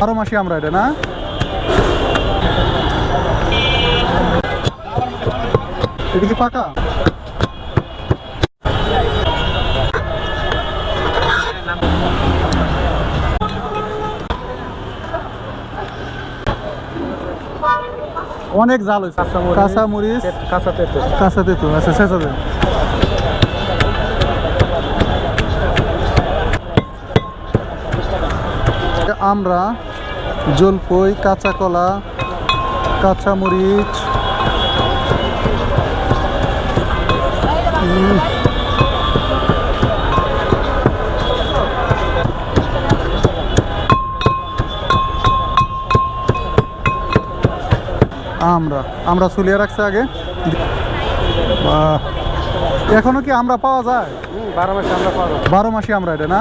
বারো মাসি আমরা এটা না? এটা কি পাকা? অনেক জাল হয়েছে। কাঁচা মরিচ কাঁচা তেঁতুল। কাঁচা তেঁতুল আচ্ছা শেষ আমরা জলপই কাঁচা কলা কাঁচা মরিচ আমরা আমরা চুলিয়ে রাখছে আগে। এখনও কি আমরা পাওয়া যায়? বারো মাসে আমরা পারো বারো মাসি আমরা এটা না?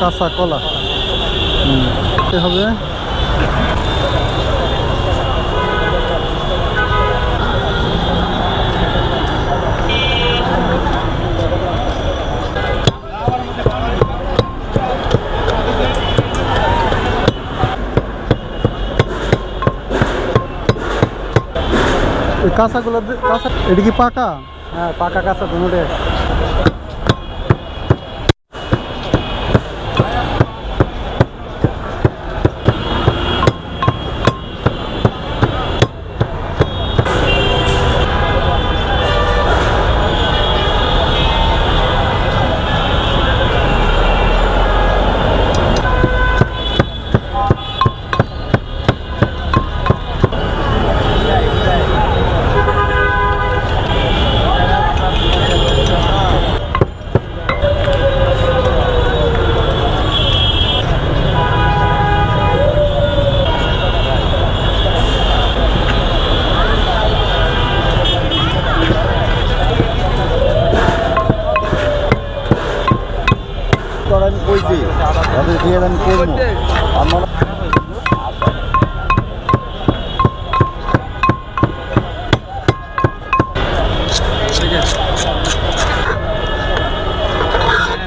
কাঁচা কলা। হবে? কাঁচাগুলো কাঁচা এটা কি পাকা? হ্যাঁ পাকা কাঁচা দুটোতে করেন কইছি ওদের দিয়ে দেন করবো আমার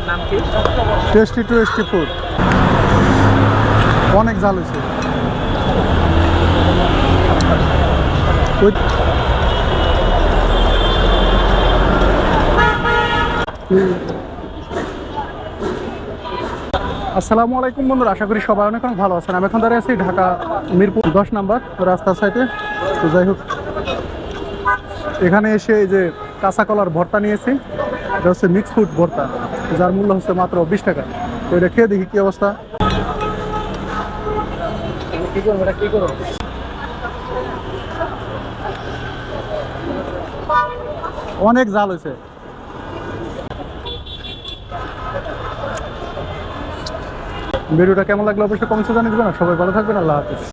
নাম কি টেস্টি টেস্টি ফুড অনেক জাল হয়েছে ওই- আসসালামু আলাইকুম বন্ধুরা, আশা করি সবাই অনেক ভালো আছেন। আমি এখন দাঁড়িয়ে আছি ঢাকা মিরপুর দশ নাম্বার রাস্তার সাইডে। তো যাই হোক, এখানে এসে এই যে কাঁচা কলার ভর্তা নিয়েছি, এটা হচ্ছে মিক্স ফুড ভর্তা, যার মূল্য হচ্ছে মাত্র বিশ টাকা। তো এটা খেয়ে দেখি কি অবস্থা। অনেক জাল হয়েছে। ভিডিওটা কেমন লাগল অবশ্যই কমেন্টে জানিয়ে দেবেন সবাই ভালো থাকবেন আল্লাহ হাফিজ।